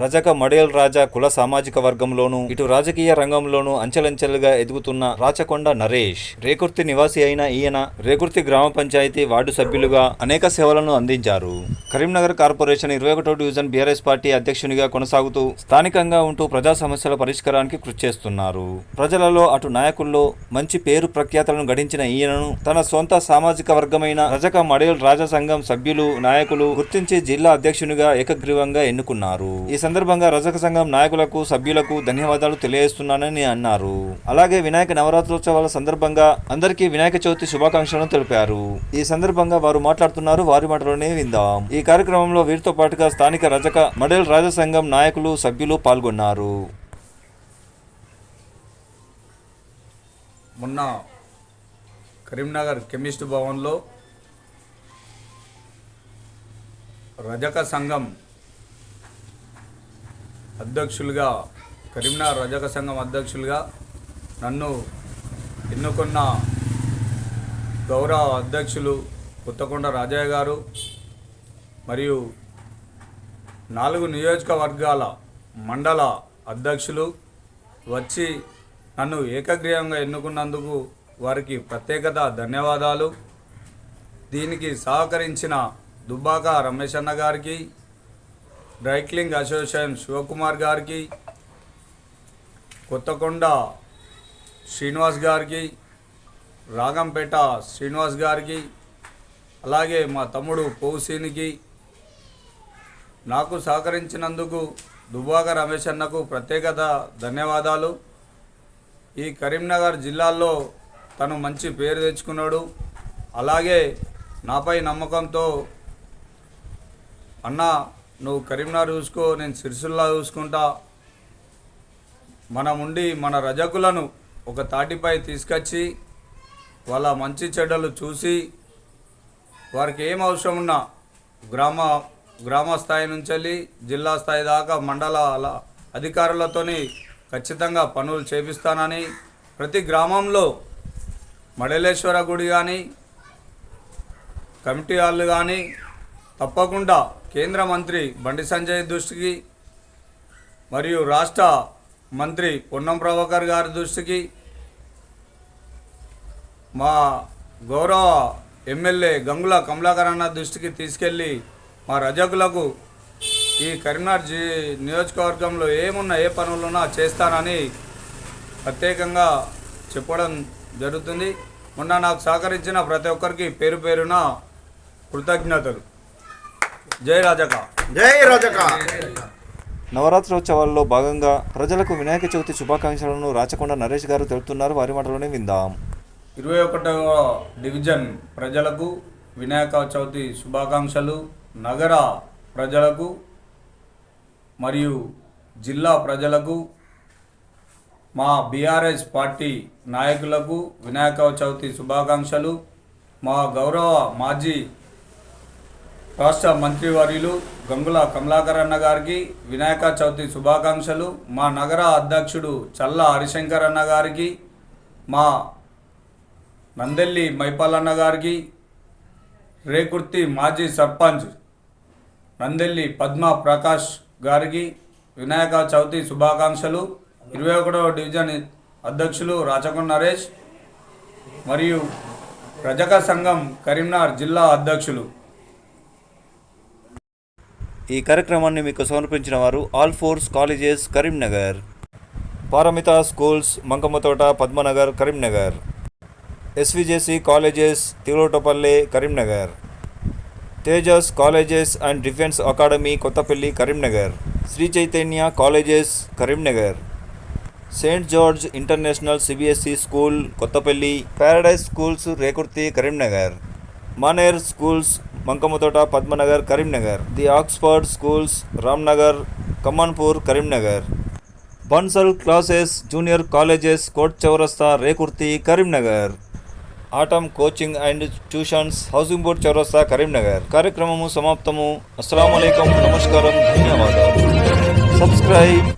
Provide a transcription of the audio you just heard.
రజక మడేల్ రాజా కుల సామాజిక వర్గంలోనూ ఇటు రాజకీయ రంగంలోనూ అంచెలంచెలుగా ఎదుగుతున్న రాచకొండ నరేష్. రేకుర్తి నివాసి అయిన ఈయన రేకుర్తి గ్రామ పంచాయతీ వార్డు సభ్యులుగా అనేక సేవలను అందించారు. కరీంనగర్ కార్పొరేషన్ ఇరవై ఒకటో డివిజన్ బీఆర్ఎస్ పార్టీ అధ్యక్షునిగా కొనసాగుతూ స్థానికంగా ఉంటూ ప్రజా సమస్యల పరిష్కారానికి కృషి చేస్తున్నారు. ప్రజలలో అటు నాయకుల్లో మంచి పేరు ప్రఖ్యాతలను గడించిన ఈయనను తన సొంత సామాజిక వర్గమైన రజక మడేల్ రాజా సంఘం సభ్యులు నాయకులు గుర్తించి జిల్లా అధ్యక్షునిగా ఏకగ్రీవంగా ఎన్నుకున్నారు. ఈ సందర్భంగా రజక సంఘం నాయకులకు సభ్యులకు ధన్యవాదాలు తెలియజేస్తున్నానని అన్నారు. అలాగే వినాయక నవరాత్రోత్సవాల సందర్భంగా అందరికీ వినాయక చవితి శుభాకాంక్షలను తెలిపారు. ఈ సందర్భంగా వారు మాట్లాడుతున్నారు వారి మాటలోనే విందాం. ఈ కార్యక్రమంలో వీరితో పాటుగా స్థానిక రజక మడేల్ రాజ సంఘం నాయకులు సభ్యులు పాల్గొన్నారు. మొన్న కరీంనగర్ కెమిస్ట్ భవన్లో రజక సంఘం అధ్యక్షులుగా కరీంనగర్ రజక సంఘం అధ్యక్షులుగా నన్ను ఎన్నుకున్న గౌరవ అధ్యక్షులు కొత్తకొండ రాజయ్య గారు మరియు నాలుగు నియోజకవర్గాల మండల అధ్యక్షులు వచ్చి నన్ను ఏకగ్రీవంగా ఎన్నుకున్నందుకు వారికి ప్రత్యేకత ధన్యవాదాలు. దీనికి సహకరించిన దుబ్బాక రమేష్ అన్న గారికి డ్రైక్లింగ్ అసోసియేషన్ శివకుమార్ గారికి కొత్తకొండ శ్రీనివాస్ గారికి రాగంపేట శ్రీనివాస్ గారికి అలాగే మా తమ్ముడు పౌసీనికి నాకు సహకరించినందుకు దుబ్బాక రమేష్ అన్నకు ప్రత్యేకత ధన్యవాదాలు. ఈ కరీంనగర్ జిల్లాలో తను మంచి పేరు తెచ్చుకున్నాడు. అలాగే నాపై నమ్మకంతో అన్న నువ్వు కరీంనగర్ చూసుకో నేను సిరిసిల్లా చూసుకుంటా. మనం ఉండి మన రజకులను ఒక తాటిపై తీసుకొచ్చి వాళ్ళ మంచి చెడ్డలు చూసి వారికి ఏం అవసరం ఉన్నా గ్రామ గ్రామ స్థాయి నుంచి వెళ్ళి జిల్లా స్థాయి దాకా మండల అధికారులతోని ఖచ్చితంగా పనులు చేపిస్తానని ప్రతి గ్రామంలో మడలేశ్వర గుడి కానీ కమిటీ హాళ్ళు కానీ తప్పకుండా కేంద్ర మంత్రి బండి సంజయ్ దృష్టికి మరియు రాష్ట్ర మంత్రి పొన్నం ప్రభాకర్ గారి దృష్టికి మా గౌరవ ఎమ్మెల్యే గంగుల కమలాకర్ అన్న దృష్టికి తీసుకెళ్ళి మా రజకులకు ఈ కరీంనగర్ జీ నియోజకవర్గంలో ఏమున్నా ఏ పనులున్నా చేస్తానని ప్రత్యేకంగా చెప్పడం జరుగుతుంది. మొన్న నాకు సహకరించిన ప్రతి ఒక్కరికి పేరు పేరున కృతజ్ఞతలు. జై రాజక. జై రజక. నవరాత్రోత్సవాల్లో భాగంగా ప్రజలకు వినాయక చవితి శుభాకాంక్షలను రాచకొండ నరేష్ గారు తెలుపుతున్నారు. వారి మాటలోనే విందాం. ఇరవై ఒకటవ డివిజన్ ప్రజలకు వినాయక చవితి శుభాకాంక్షలు. నగర ప్రజలకు మరియు జిల్లా ప్రజలకు మా బీఆర్ఎస్ పార్టీ నాయకులకు వినాయక చవితి శుభాకాంక్షలు. మా గౌరవ మాజీ రాష్ట్ర మంత్రివర్యులు గంగుల కమలాకర్ అన్న గారికి వినాయక చవితి శుభాకాంక్షలు మా నగర అధ్యక్షుడు చల్ల హరిశంకర్ అన్న గారికి మా నందెల్లి మైపాలన్న గారికి రేకుర్తి మాజీ సర్పంచ్ నందెల్లి పద్మ ప్రకాష్ గారికి వినాయక చవితి శుభాకాంక్షలు ఇరవై ఒకటవ డివిజన్ అధ్యక్షులు రాచకొండ నరేష్ మరియు రజక సంఘం కరీంనగర్ జిల్లా అధ్యక్షులు. ఈ కార్యక్రమాన్ని మీకు సమర్పించిన వారు Alphores colleges Karimnagar. Paramita schools Mankammathota Padmanagar Karimnagar. SVJC colleges Thiruvatapalli Karimnagar. Tejas colleges and defence academy Kothapalli Karimnagar. Sri Chaitanya colleges Karimnagar. Saint George international CBSE school Kothapalli. Paradise schools Rekurthi Karimnagar. Maner schools Mankammathota Padmanagar Karimnagar. The Oxford schools Ramnagar Kamanpur Karimnagar. Bansal classes junior colleges Court Chowrasta Rekurthi Karimnagar. Atom coaching and tuitions housing board Chowrasta Karimnagar. కార్యక్రమము సమాప్తము. అస్సలం నమస్కారం. ధన్యవాదాలు. Subscribe.